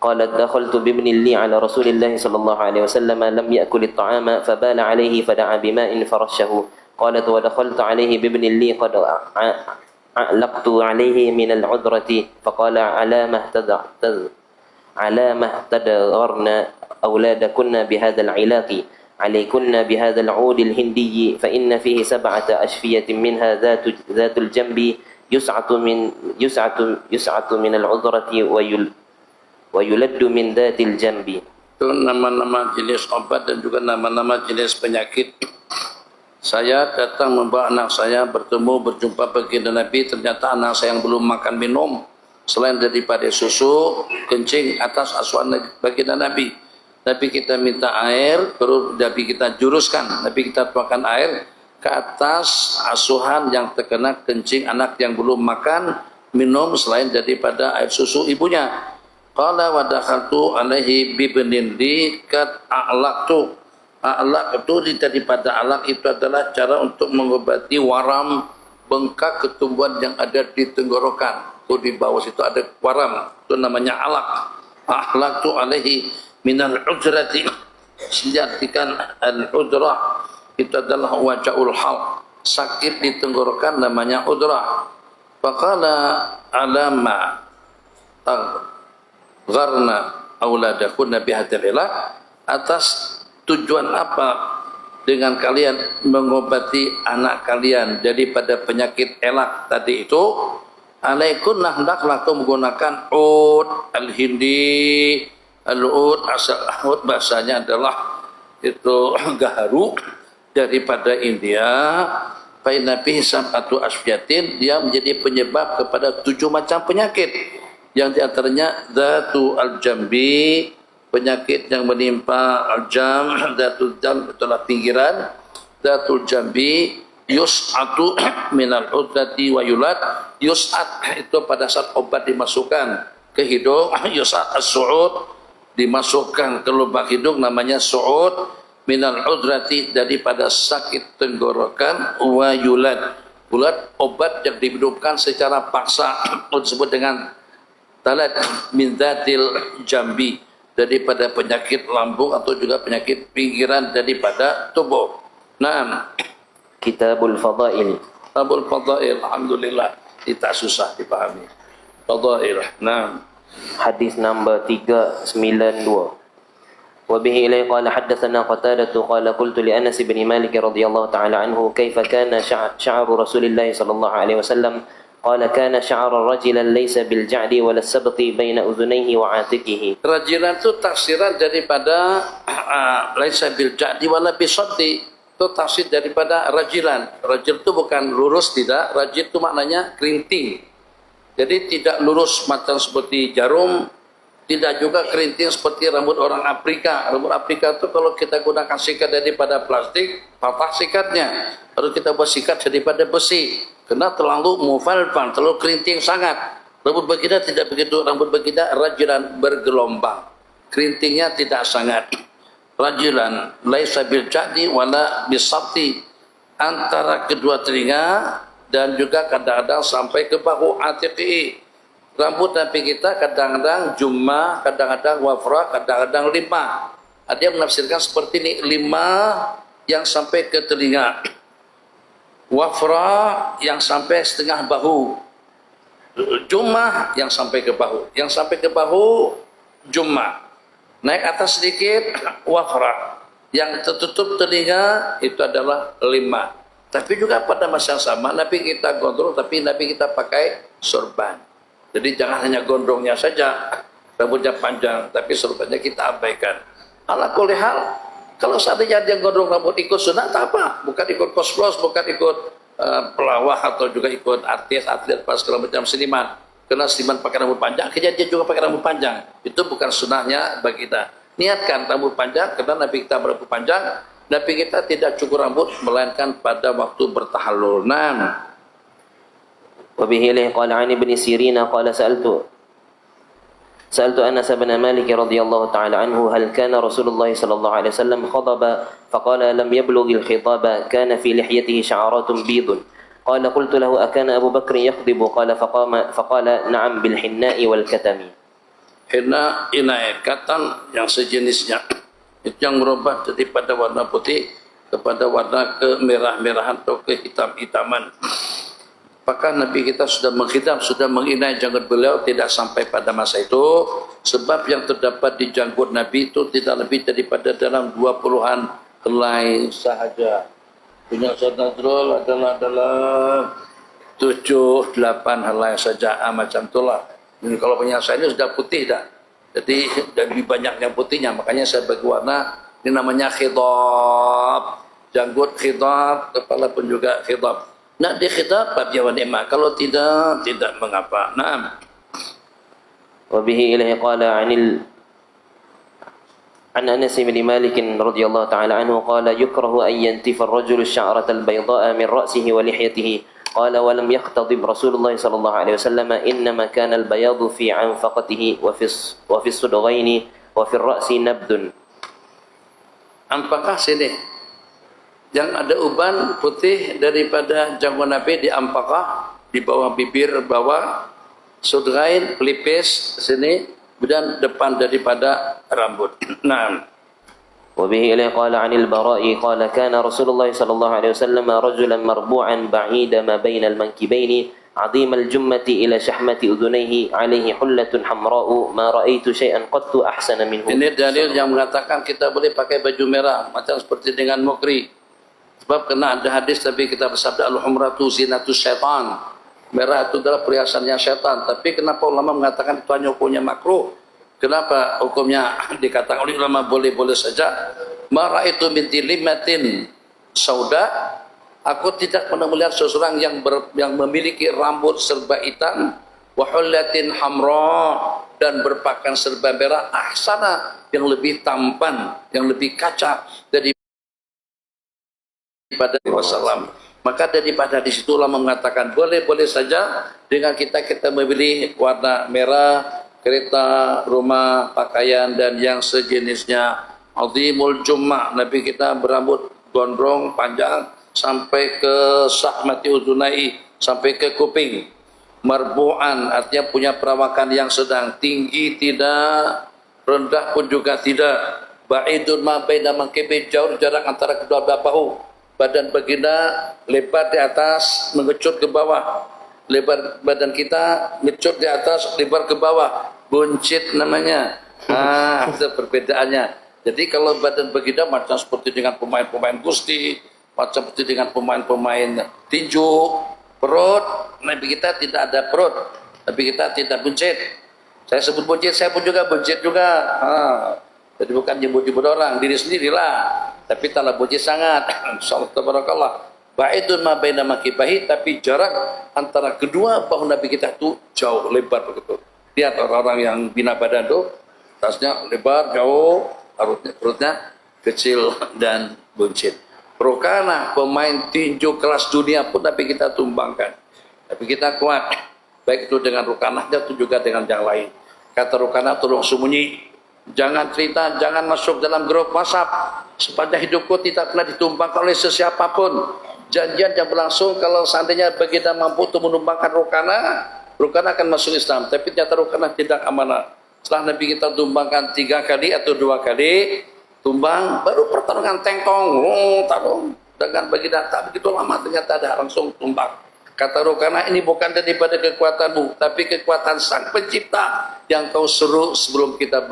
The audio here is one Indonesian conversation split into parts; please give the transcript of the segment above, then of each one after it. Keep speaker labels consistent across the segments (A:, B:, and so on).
A: قالت دخلت بابن لي على رسول الله صلى الله عليه وسلم لم يأكل الطعام فبال عليه فدعا بماء فرشه. قالت ودخلت عليه بابن لي قد علقت عليه من العذرة. فقال على ما على ما اهتدغرن أولادكن بهذا العلاق؟ عليكن بهذا العود الهندي فإن فيه سبعة أشفية منها ذات ذات الجنب يسعة من يسعة يسعة من العذرة ويل wa yuladdu min dhatil jambi.
B: Itu nama-nama jenis obat dan juga nama-nama jenis penyakit. Saya datang membawa anak saya bertemu berjumpa baginda Nabi. Ternyata anak saya yang belum makan minum. Selain daripada susu kencing atas asuhan baginda Nabi. Nabi kita minta air baru Nabi kita juruskan. Nabi kita tuangkan air ke atas asuhan yang terkena kencing anak yang belum makan minum selain daripada air susu ibunya. Qala wa dakhaltu alaihi bibnin li kat a'laqtu. A'laq itu daripada alaq itu adalah cara untuk mengobati waram bengkak ketumbuhan yang ada di tenggorokan. Itu di bawah situ ada waram. Itu namanya alaq. A'laqtu alaihi minal ujrati. Sejatikan al-udrah itu adalah wajaul hal. Sakit di tenggorokan namanya udrah. Faqala alama gharna auladakunna bihadzal ilah atas tujuan apa dengan kalian mengobati anak kalian daripada penyakit elak tadi itu? Alaikunna hendaklah kau menggunakan ud al-hindi al-ud asal ud bahasanya adalah itu gaharu daripada India. Fa'in Nabi Sabatu Asfiatin dia menjadi penyebab kepada tujuh macam penyakit yang di antaranya Datu Al-Jambi penyakit yang menimpa Al-Jam Datul Jam itulah pinggiran Datul Jambi Yus'atu minal udrati wa yulad Yus'at itu pada saat obat dimasukkan ke hidung Yus'at as-su'ud dimasukkan ke lubang hidung namanya su'ud minal udrati daripada sakit tenggorokan wa yulad. Bulat obat yang dihidupkan secara paksa disebut dengan talat min dhatil jambi daripada penyakit lambung atau juga penyakit pinggiran daripada tubuh. Naam.
A: Kitabul Fadail
B: Tabul Fadail alhamdulillah tidak susah dipahami. Fadail. Naam.
A: Hadis number 392 وبه إليه قال حدثنا قتادة قال قلت لأنس بن مالك رضي الله تعالى عنه كيف كان شع- شعر رسول الله صلى الله عليه وسلم قال كان شعر رجلا ليس بالجعد ولا السبط بين أذنيه وعاتقه
B: Rajilan itu tafsiran daripada uh, laisa bil jadi wala bisati. Itu tafsir daripada rajilan. Rajil itu bukan lurus tidak, rajil itu maknanya kerinting. Jadi tidak lurus macam seperti jarum, tidak juga kerinting seperti rambut orang Afrika. Rambut Afrika itu kalau kita gunakan sikat daripada plastik, patah sikatnya. Harus kita buat sikat daripada besi. Karena terlalu mufalfan, terlalu kerinting sangat. Rambut baginda tidak begitu. Rambut baginda rajilan bergelombang. Kerintingnya tidak sangat. Rajilan laisa bil jadi wala bisabti antara kedua telinga dan juga kadang-kadang sampai ke bahu atiqi. Rambut Nabi kita kadang-kadang jumma, kadang-kadang wafra, kadang-kadang lima. Ada yang menafsirkan seperti ini, lima yang sampai ke telinga. Wafra yang sampai setengah bahu. Jumma yang sampai ke bahu. Yang sampai ke bahu, jumma. Naik atas sedikit, wafra. Yang tertutup telinga itu adalah lima. Tapi juga pada masa yang sama, Nabi kita gondrong, tapi Nabi kita pakai sorban. Jadi jangan hanya gondrongnya saja, rambutnya panjang, tapi sorbannya kita abaikan. Ala kulli hal, kalau seandainya dia gondrong rambut ikut sunat, tak apa. Bukan ikut koslos, bukan ikut uh, pelawah atau juga ikut artis, atlet, pas segala macam seniman. Karena seniman pakai rambut panjang, akhirnya dia juga pakai rambut panjang. Itu bukan sunnahnya bagi kita. Niatkan rambut panjang, karena Nabi kita berambut panjang, Nabi kita tidak cukur rambut, melainkan pada waktu bertahallul. Nah,
A: وبه إليه قال عن ابن سيرين قال سألت سألت أنس بن مالك رضي الله تعالى عنه هل كان رسول الله صلى الله عليه وسلم خضب فقال لم يبلغ الخطاب كان في لحيته شعرات بيض. قال قلت له أكان أبو بكر يخضب قال فقام فقال نعم بالحناء والكتم.
B: henna inaekatan yang sejenisnya. Itu yang merubah daripada warna putih kepada warna kemerah-merahan atau kehitam-hitaman apakah Nabi kita sudah menghitam, sudah menginai janggut beliau tidak sampai pada masa itu. Sebab yang terdapat di janggut Nabi itu tidak lebih daripada dalam dua puluhan helai sahaja. Punya Ustaz adalah dalam tujuh, delapan helai saja. Ah, macam itulah. Dan kalau punya saya ini sudah putih dah. Jadi lebih banyak yang putihnya. Makanya saya bagi warna ini namanya khidab. Janggut khidab kepala pun juga khidab nak di khidab bab jawan nikmat kalau tidak tidak mengapa nah
A: وبه إليه قال عن ال... عن أنس بن مالك رضي الله تعالى عنه قال يكره أن ينتف الرجل الشعرة البيضاء من رأسه ولحيته قال ولم يختضب رسول الله صلى الله عليه وسلم إنما كان البياض في عنفقته وفي الص- وفي الصدغين وفي الرأس نبد
B: Ampakah sini yang ada uban putih daripada janggut Nabi di ampakah di bawah bibir bawah sudrain pelipis sini dan depan daripada rambut. Nah,
A: وبه إليه قال عن البراء قال كان رسول الله صلى الله عليه وسلم رجلا مربوعا بعيد ما بين المنكبين عظيم الجمة إلى شحمة أذنيه عليه حلة حمراء ما رأيت شيئا قط أحسن منه
B: ini dalil yang mengatakan kita boleh pakai baju merah macam seperti dengan mukri. Sebab kena ada hadis tapi kita bersabda al-humratu zinatus syaitan. Merah itu adalah perhiasannya syaitan. Tapi kenapa ulama mengatakan itu hanya hukumnya makruh? Kenapa hukumnya dikatakan oleh ulama boleh-boleh saja? Mara itu binti limatin sauda. Aku tidak pernah melihat seseorang yang ber, yang memiliki rambut serba hitam wahullatin hamra dan berpakaian serba merah ahsana yang lebih tampan, yang lebih kaca dari daripada wasallam. Maka daripada di situ ulama mengatakan boleh-boleh saja dengan kita kita memilih warna merah, kereta, rumah, pakaian dan yang sejenisnya. Azimul Jummah, Nabi kita berambut gondrong panjang sampai ke sahmati udunai, sampai ke kuping. Marbu'an artinya punya perawakan yang sedang tinggi tidak, rendah pun juga tidak. Ba'idun ma baina jauh jarak antara kedua bahu. Badan baginda lebar di atas, mengecut ke bawah. Lebar badan kita mengecut di atas, lebar ke bawah. Buncit namanya. Ah, itu perbedaannya. Jadi kalau badan baginda macam seperti dengan pemain-pemain gusti, macam seperti dengan pemain-pemain tinju, perut, Nabi kita tidak ada perut, tapi kita tidak buncit. Saya sebut buncit, saya pun juga buncit juga. Ah, jadi bukan nyebut-nyebut orang, diri sendirilah. Tapi telah buncit sangat. Insyaallah tabarakallah. Ba'idun ma baina makibahi tapi jarak antara kedua bahu Nabi kita itu jauh lebar begitu. Lihat orang-orang yang bina badan itu tasnya lebar jauh, perutnya, perutnya kecil dan buncit. Rokana pemain tinju kelas dunia pun tapi kita tumbangkan. Tapi kita kuat. Baik itu dengan rukanahnya itu juga dengan yang lain. Kata rukanah tolong sembunyi. Jangan cerita, jangan masuk dalam grup WhatsApp. Sepanjang hidupku tidak pernah ditumbangkan oleh sesiapapun. Janjian yang berlangsung kalau seandainya baginda mampu untuk menumbangkan rukanah, rukanah akan masuk Islam. Tapi ternyata rukanah tidak amanah. Setelah Nabi kita tumbangkan tiga kali atau dua kali, tumbang, baru pertarungan tengkong, tarung. Dengan baginda tak begitu lama ternyata ada langsung tumbang. Kata Rukana ini bukan daripada kekuatanmu, tapi kekuatan sang pencipta yang kau seru sebelum kita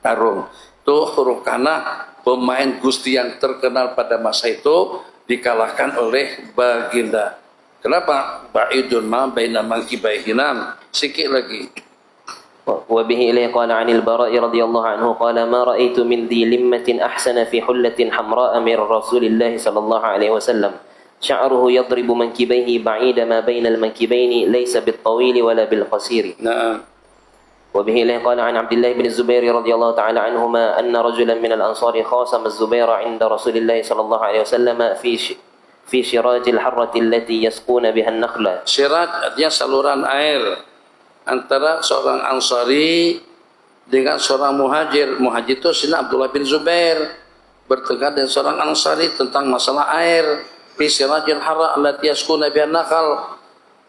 B: bertarung. Tuh Rukana pemain gusti yang terkenal pada masa itu dikalahkan oleh baginda. Kenapa? Ba'idun ma baina mankibahinam. Sikit lagi.
A: وبه إليه قال عن البراء رضي الله عنه قال ما رأيت من ذي لمة أحسن في حلة حمراء من رسول الله صلى الله عليه وسلم شعره يضرب منكبيه بعيد ما بين المنكبين ليس بالطويل ولا بالقصير
B: Nah,
A: وبه إليه قال عن عبد الله بن الزبير رضي الله تعالى عنهما أن رجلا من الأنصار خاصم الزبير عند رسول الله صلى الله عليه وسلم في. في شراج الحرة التي يسقون بها النخلة
B: Sirat artinya saluran air antara seorang Ansari dengan seorang muhajir. Muhajir itu Sina Abdullah bin Zubair bertengkar dengan seorang Ansari tentang masalah air. Fi sirajil hara allati yaskuna bihan nakal.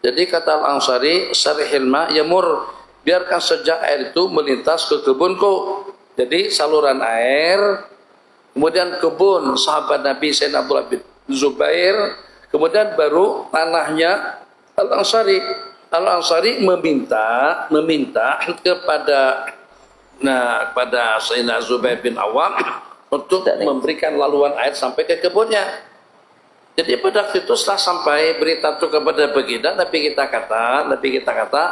B: Jadi kata Al-Ansari, sarihil ma yamur biarkan saja air itu melintas ke kebunku. Jadi saluran air, kemudian kebun sahabat Nabi Sayyidina Abdullah bin Zubair, kemudian baru tanahnya Al-Ansari. Al-Ansari meminta meminta kepada nah kepada Sayyidina Zubair bin Awam untuk memberikan laluan air sampai ke kebunnya. Jadi pada waktu itu setelah sampai berita itu kepada baginda, Nabi kita kata, Nabi kita kata,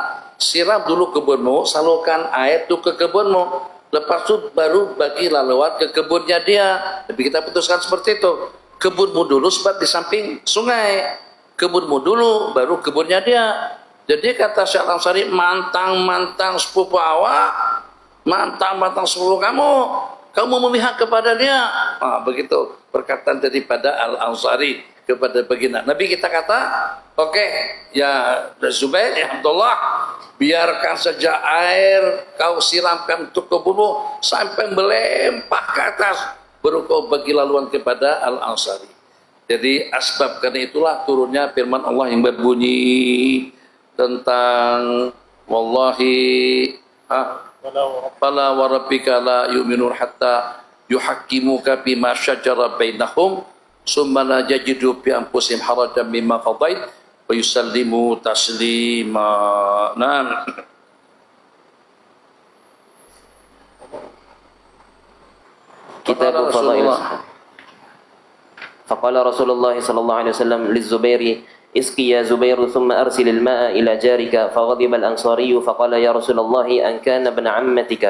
B: siram dulu kebunmu, salurkan air itu ke kebunmu. Lepas itu baru bagi laluan ke kebunnya dia. Nabi kita putuskan seperti itu. Kebunmu dulu sebab di samping sungai. Kebunmu dulu, baru kebunnya dia. Jadi kata Syekh Ansari, mantang-mantang sepupu awak, mantang-mantang sepupu kamu, kamu memihak kepada dia. Nah, begitu perkataan daripada Al-Ansari kepada baginda. Nabi kita kata, oke, okay, ya Zubair, ya Abdullah, biarkan saja air kau siramkan untuk kebunmu sampai melempah ke atas. Baru bagi laluan kepada Al-Ansari. Jadi asbab karena itulah turunnya firman Allah yang berbunyi tentang wallahi ah, fala wa rabbika la yu'minun hatta yuhaqqimuka bima syajara bainahum summa la bi anfusihim harajan mimma qadait yusallimu taslima. Nah.
A: كتاب فضائل فقال رسول الله صلى الله عليه وسلم للزبير اسقي يا زبير ثم أرسل الماء إلى جارك فغضب الأنصاري فقال يا رسول الله أن كان ابن عمتك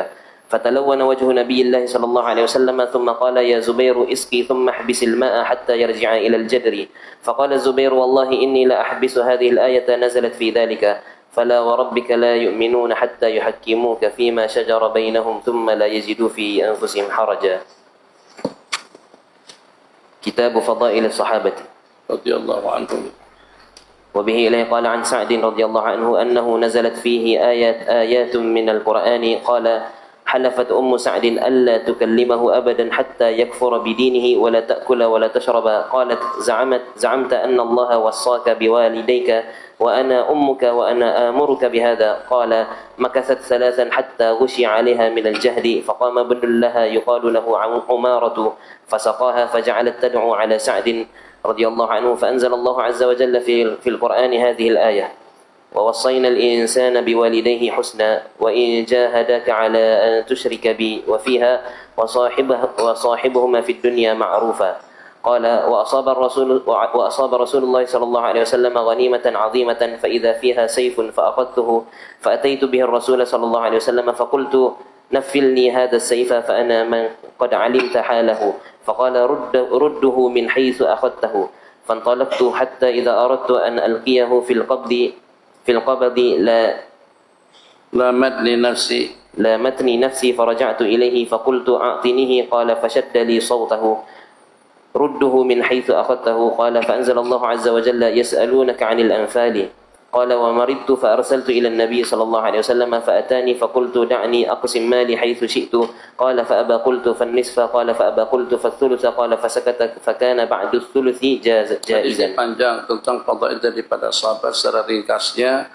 A: فتلون وجه نبي الله صلى الله عليه وسلم ثم قال يا زبير اسقي ثم احبس الماء حتى يرجع إلى الجدر. فقال الزبير والله إني لا أحبس هذه الآية نزلت في ذلك فلا وربك لا يؤمنون حتى يحكموك فيما شجر بينهم ثم لا يجدوا في أنفسهم حرجا. كتاب فضائل الصحابة.
B: رضي الله عنهم.
A: وبه إليه قال عن سعد رضي الله عنه أنه نزلت فيه آيات آيات من القرآن قال حلفت أم سعد ألا تكلمه أبدا حتى يكفر بدينه ولا تأكل ولا تشرب. قالت زعمت زعمت أن الله وصاك بوالديك وأنا أمك وأنا آمرك بهذا. قال مكثت ثلاثا حتى غشي عليها من الجهد فقام ابن لها يقال له عمارة فسقاها فجعلت تدعو على سعد رضي الله عنه. فأنزل الله عز وجل في في القرآن هذه الآية ووصينا الإنسان بوالديه حسنا وإن جاهداك على أن تشرك بي وفيها وصاحبه وصاحبهما في الدنيا معروفا. قال وأصاب الرسول وأصاب رسول الله صلى الله عليه وسلم غنيمة عظيمة فإذا فيها سيف فأخذته فأتيت به الرسول صلى الله عليه وسلم فقلت نفلني هذا السيف فأنا من قد علمت حاله. فقال رد رده من حيث أخذته. فانطلقت حتى إذا أردت أن ألقيه في القبض في القبض لا
B: لامتني نفسي.
A: لامتني نفسي فرجعت إليه فقلت أعطنيه. قال فشد لي صوته. رده من حيث أخذته. قال فأنزل الله عز وجل يسألونك عن الأنفال. قال ومرضت فأرسلت إلى النبي صلى الله عليه وسلم فأتاني فقلت دعني أقسم مالي حيث شئت قال فأبى قلت فالنصف قال فأبى قلت فالثلث قال فسكت فكان بعد الثلث جاز جائزا
B: Hadis panjang tentang fadail daripada sahabat secara ringkasnya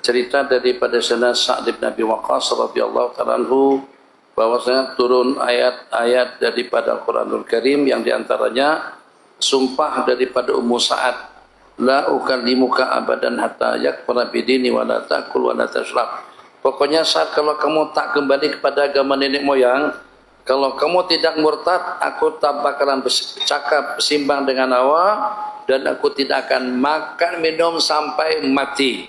B: cerita daripada Sayyidina Sa'd bin Abi Waqqas radhiyallahu ta'ala anhu bahwasanya turun ayat-ayat daripada Al-Qur'anul Karim yang diantaranya sumpah daripada Ummu Sa'ad la ukallimuka abadan hatta yakfura bidini wa la ta'kul wa la tashrab. Pokoknya saat kalau kamu tak kembali kepada agama nenek moyang, kalau kamu tidak murtad, aku tak bakalan bercakap simbang dengan awak dan aku tidak akan makan minum sampai mati.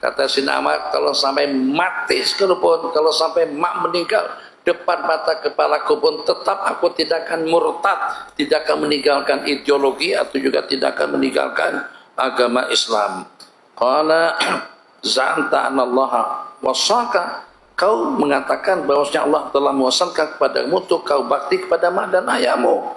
B: Kata Sina Ahmad, kalau sampai mati sekalipun, kalau sampai mak meninggal, depan mata kepalaku pun tetap aku tidak akan murtad, tidak akan meninggalkan ideologi atau juga tidak akan meninggalkan agama Islam. Qala za'anta Allah wasaka kau mengatakan bahwasanya Allah telah mewasalkan kepadamu untuk kau bakti kepada mak dan ayahmu.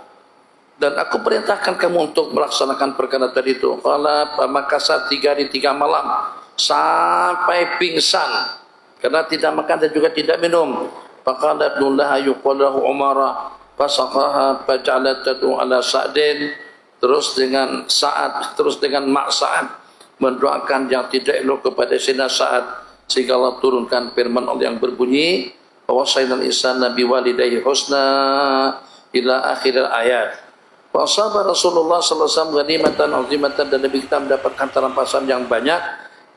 B: Dan aku perintahkan kamu untuk melaksanakan perkara tadi itu. Qala makasa tiga hari tiga malam. Sampai pingsan. Karena tidak makan dan juga tidak minum. Faqala ibnullah yuqalahu umara. Fasaqaha faj'alat tad'u ala sa'din terus dengan saat terus dengan mak saat mendoakan yang tidak elok kepada Sina saat sehingga Allah turunkan firman Allah yang berbunyi wasainal insana biwalidayhi husna ila akhir ayat. Wasabah Rasulullah SAW ganimatan azimatan dan Nabi kita mendapatkan terampasan yang banyak.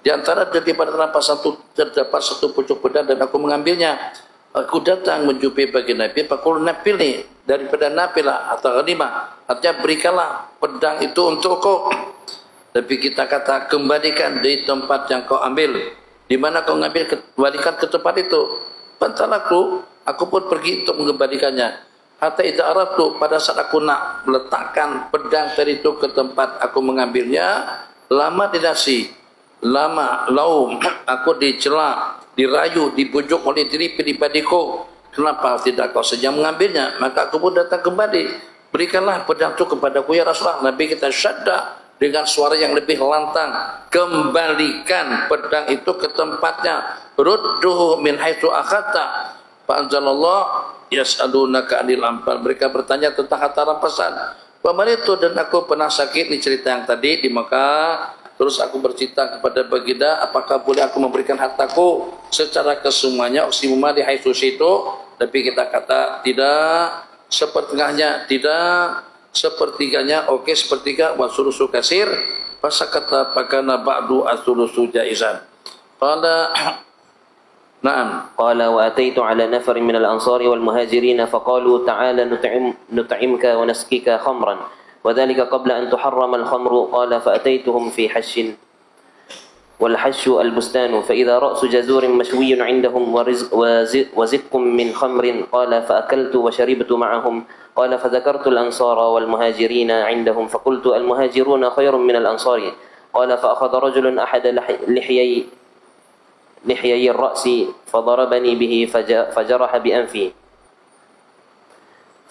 B: Di antara daripada terampasan itu terdapat satu pucuk pedang dan aku mengambilnya. Aku datang menjumpai bagi Nabi pakul napil nih daripada napilah atau ghanimah. Artinya berikanlah pedang itu untukku tapi kita kata kembalikan dari tempat yang kau ambil. Di mana kau ngambil kembalikan ke tempat itu. Bantal aku. Aku pun pergi untuk mengembalikannya. Hatta idza aradtu pada saat aku nak meletakkan pedang tadi itu ke tempat aku mengambilnya, lama dinasi, lama laum aku dicela, dirayu, dibujuk oleh diri pribadiku. Kenapa tidak kau saja mengambilnya? Maka aku pun datang kembali. Berikanlah pedang itu kepadaku ya Rasulullah. Nabi kita syadda dengan suara yang lebih lantang. Kembalikan pedang itu ke tempatnya. Rudduhu min haitsu akhata. Fa'anzalallah yas'alunaka anil ampal mereka bertanya tentang harta rampasan itu dan aku pernah sakit ini cerita yang tadi di Mekah terus aku bercerita kepada baginda apakah boleh aku memberikan hartaku secara kesemuanya oksimuma di haitsus itu tapi kita kata tidak sepertiganya tidak sepertiganya oke okay, sepertiga wasulusu kasir masa kata pakana ba'du asulusu jaizan pada
A: نعم قال وأتيت على نفر من الأنصار والمهاجرين فقالوا تعالى نطعم نطعمك ونسقيك خمرا وذلك قبل أن تحرم الخمر قال فأتيتهم في حش. والحش البستان فإذا رأس جزور مشوي عندهم ورزق وزق من خمر قال فأكلت وشربت معهم. قال فذكرت الأنصار والمهاجرين عندهم فقلت المهاجرون خير من الأنصار. قال فأخذ رجل أحد لحيي لحيي الرأس فضربني به فجرح بأنفي.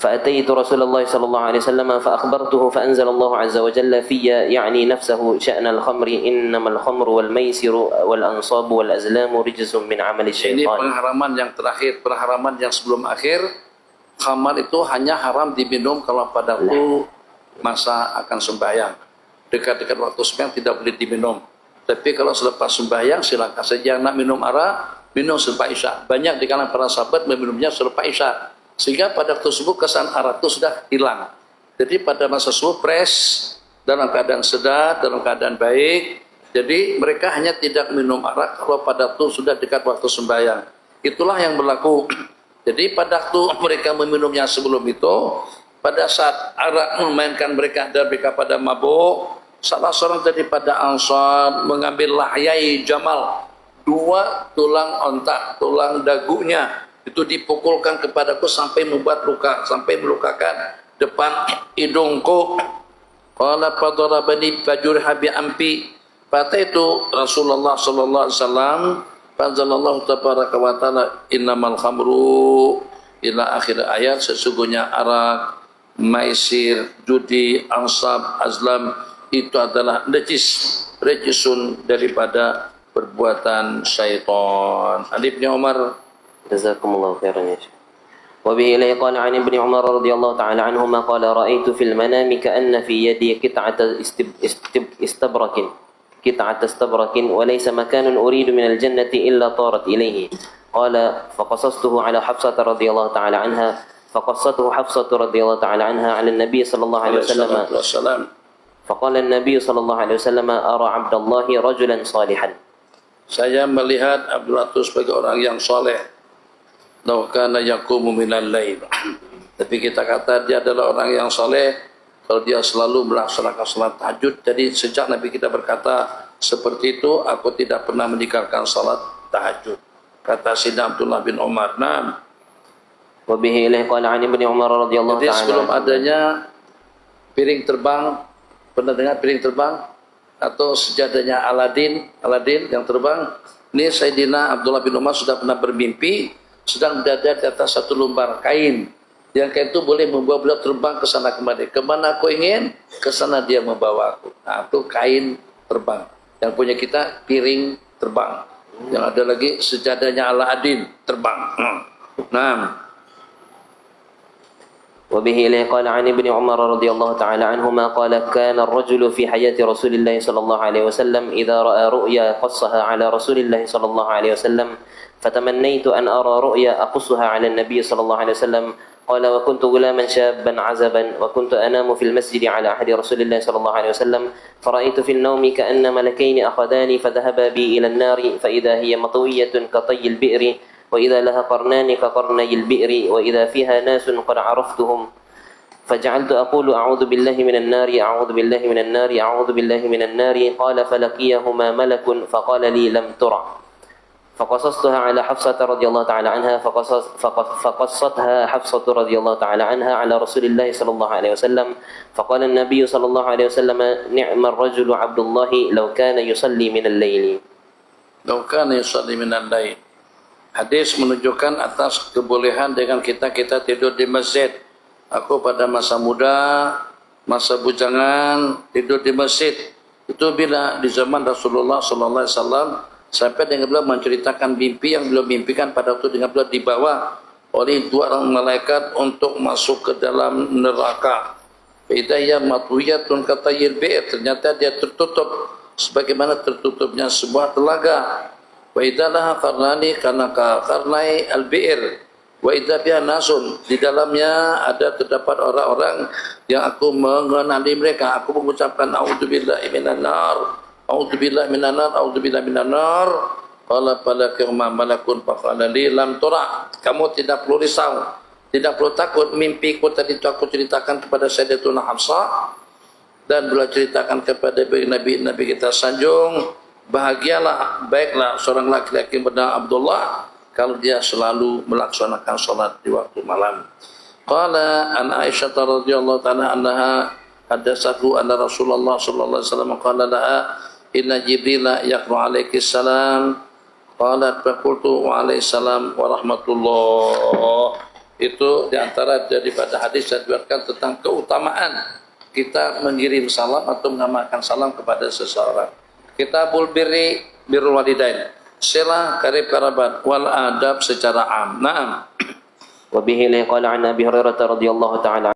A: فأتيت رسول الله صلى الله عليه وسلم فأخبرته فأنزل الله عز وجل في يعني نفسه شأن الخمر إنما الخمر والميسر والأنصاب والأزلام رجس من عمل الشيطان
B: Ini pengharaman yang terakhir, pengharaman yang sebelum akhir. Khamar itu hanya haram diminum kalau pada waktu masa akan sembahyang. Dekat-dekat waktu sembahyang tidak boleh diminum. Tapi kalau selepas sembahyang silakan saja nak minum arak, minum selepas isya. Banyak di kalangan para sahabat meminumnya selepas isya. Sehingga pada waktu subuh kesan arak itu sudah hilang. Jadi pada masa subuh fresh, dalam keadaan sedar, dalam keadaan baik. Jadi mereka hanya tidak minum arak kalau pada waktu sudah dekat waktu sembahyang. Itulah yang berlaku. Jadi pada waktu mereka meminumnya sebelum itu, pada saat arak memainkan mereka dan mereka pada mabuk, salah seorang daripada ansar mengambil lahyai jamal dua tulang ontak tulang dagunya itu dipukulkan kepadaku sampai membuat luka sampai melukakan depan hidungku. Qala fadarabani fajurha bi ampi. Pada itu Rasulullah sallallahu alaihi wasallam Fazlallahu tabaraka wa ta'ala innamal khamru ila akhir ayat. Sesungguhnya arak maisir judi ansab azlam itu adalah najis rejisun daripada perbuatan syaitan. Ali bin Umar
A: jazakumullahu khairan ya Syekh وبه إليه قال عن ابن عمر رضي الله تعالى عنهما قال رأيت في المنام كأن في يدي قطعة استبرك قطعة استبرك وليس مكان أريد من الجنة إلا طارت إليه. قال فقصصته على حفصة رضي الله تعالى عنها فقصته حفصة رضي الله تعالى عنها على النبي صلى الله عليه وسلم. فقال النبي صلى الله عليه وسلم أرى عبد الله رجلا صالحا.
B: Saya melihat Abdullah sebagai orang yang soleh. Laukana yakumu minal lail. Tapi kita kata dia adalah orang yang soleh. Kalau dia selalu melaksanakan salat tahajud. Jadi sejak Nabi kita berkata seperti itu, aku tidak pernah meninggalkan salat tahajud. Kata Sina Abdullah bin Umar. Nah,
A: Wabihi ilaih qala an ibni Umar radhiyallahu
B: ta'ala. Jadi sebelum adanya piring terbang Pernah dengar piring terbang? Atau sejadahnya Aladin, Aladin yang terbang? Ini Sayyidina Abdullah bin Umar sudah pernah bermimpi sedang berada di atas satu lembar kain. Yang kain itu boleh membawa beliau terbang ke sana kemari. Kemana aku ingin, ke sana dia membawa aku. Nah, itu kain terbang. Yang punya kita piring terbang. Yang ada lagi sejadahnya Aladin terbang. Nah,
A: وبه إليه قال عن ابن عمر رضي الله تعالى عنهما قال كان الرجل في حياة رسول الله صلى الله عليه وسلم إذا رأى رؤيا قصها على رسول الله صلى الله عليه وسلم فتمنيت أن أرى رؤيا أقصها على النبي صلى الله عليه وسلم. قال وكنت غلاما شابا عزبا وكنت أنام في المسجد على عهد رسول الله صلى الله عليه وسلم. فرأيت في النوم كأن ملكين أخذاني فذهبا بي إلى النار فإذا هي مطوية كطي البئر وإذا لها قرنان كقرني البئر وإذا فيها ناس قد عرفتهم. فجعلت أقول أعوذ بالله من النار أعوذ بالله من النار أعوذ بالله من النار قال فلقيهما ملك فقال لي لم ترى فقصصتها على حفصة رضي الله تعالى عنها فقصص فقصتها حفصة رضي الله تعالى عنها على رسول الله صلى الله عليه وسلم. فقال النبي صلى الله عليه وسلم نعم الرجل عبد الله لو كان يصلي من الليل.
B: لو كان يصلي من الليل. hadis menunjukkan atas kebolehan dengan kita kita tidur di masjid. Aku pada masa muda masa bujangan tidur di masjid. Itu bila di zaman Rasulullah sallallahu alaihi wasallam sampai dengan beliau menceritakan mimpi yang beliau mimpikan pada waktu dengan beliau dibawa oleh dua orang malaikat untuk masuk ke dalam neraka. Fa'idahya matwiyatun katayil bi'ir. Ternyata dia tertutup sebagaimana tertutupnya sebuah telaga. Wa idalaha karnani karena ka karnai al-bi'ir. Nasun. Di dalamnya ada terdapat orang-orang yang aku mengenali mereka. Aku mengucapkan A'udzubillahi minan nar. A'udzubillahi minan nar. A'udzubillahi minan nar. Qala falakirma malakun faqala li lam tura. Kamu tidak perlu risau. Tidak perlu takut mimpiku tadi itu aku ceritakan kepada Sayyidatuna Hafsah dan beliau ceritakan kepada Nabi Nabi kita sanjung bahagialah baiklah seorang laki-laki bernama Abdullah kalau dia selalu melaksanakan salat di waktu malam. Qala an Aisyah radhiyallahu taala anha hadasathu anna Rasulullah sallallahu alaihi wasallam qala laha inna Jibril yaqra alaihi salam. Qala faqultu wa alaihi salam wa rahmatullah. Itu di antara daripada hadis yang dibuatkan tentang keutamaan kita mengirim salam atau mengamalkan salam kepada seseorang. Kitabul birri birrul walidain. Silah karib karabat wal adab secara am. Na'am.
A: Wa bihi qala an abi hurairah radhiyallahu taala